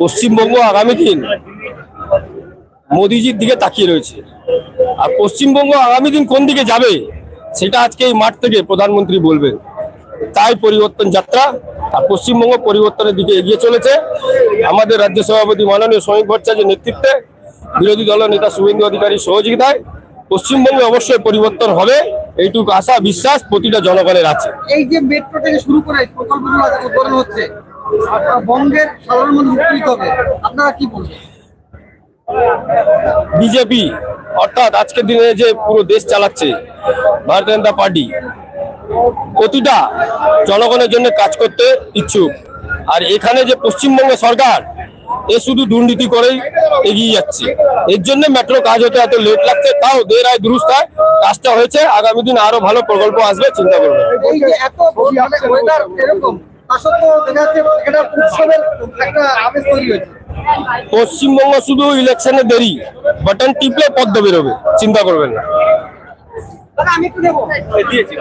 পশ্চিমবঙ্গ আগামী দিন মোদিজির দিকে তাকিয়ে রয়েছে। আর পশ্চিমবঙ্গ আগামী দিন কোন দিকে যাবে, সেটা আজকে এই মাঠ থেকে প্রধানমন্ত্রী বলবেন। তাই পরিবর্তন যাত্রা আর পশ্চিমবঙ্গ পরিবর্তনের দিকে এগিয়ে চলেছে। আমাদের রাজ্য সভাপতি মাননীয় শ্রমিক ভট্টাচার্যের নেতৃত্বে বিরোধী দলের নেতা শুভেন্দু অধিকারী সহযোগিতায় পশ্চিমবঙ্গে অবশ্যই পরিবর্তন হবে, এইটুকু আশা, বিশ্বাস প্রতিটা জনগণের আছে। এই যে মেট্রো থেকে শুরু করে প্রকল্পগুলো হচ্ছে বঙ্গের সাধারণ মানুষ উপকৃত হবে আপনারা কি বলবেন? বিজেপি অর্থাৎ আজকের দিনে যে পুরো দেশ চালাচ্ছে ভারতীয় জনতা পার্টি প্রতিটা জনগণের জন্য কাজ করতে ইচ্ছুক। আর এখানে যে পশ্চিমবঙ্গ সরকার এ শুধু দুর্নীতি করেই এগিয়ে যাচ্ছে। এর জন্য মেট্রো কাজ হতে এত লেট লাগছে তাও দের আয় দুরুস্তায় কাজটা হয়েছে। আগামী দিন আরও ভালো প্রকল্প আসবে চিন্তা করবেন দেখা যাচ্ছে এটা উৎসবের একটা তৈরি হয়েছে। পশ্চিমবঙ্গ শুধু ইলেকশনে দেরি বাটন টিপলে পদ্ম বেরোবে চিন্তা করবেন না। আমি একটু নেব? দিয়েছি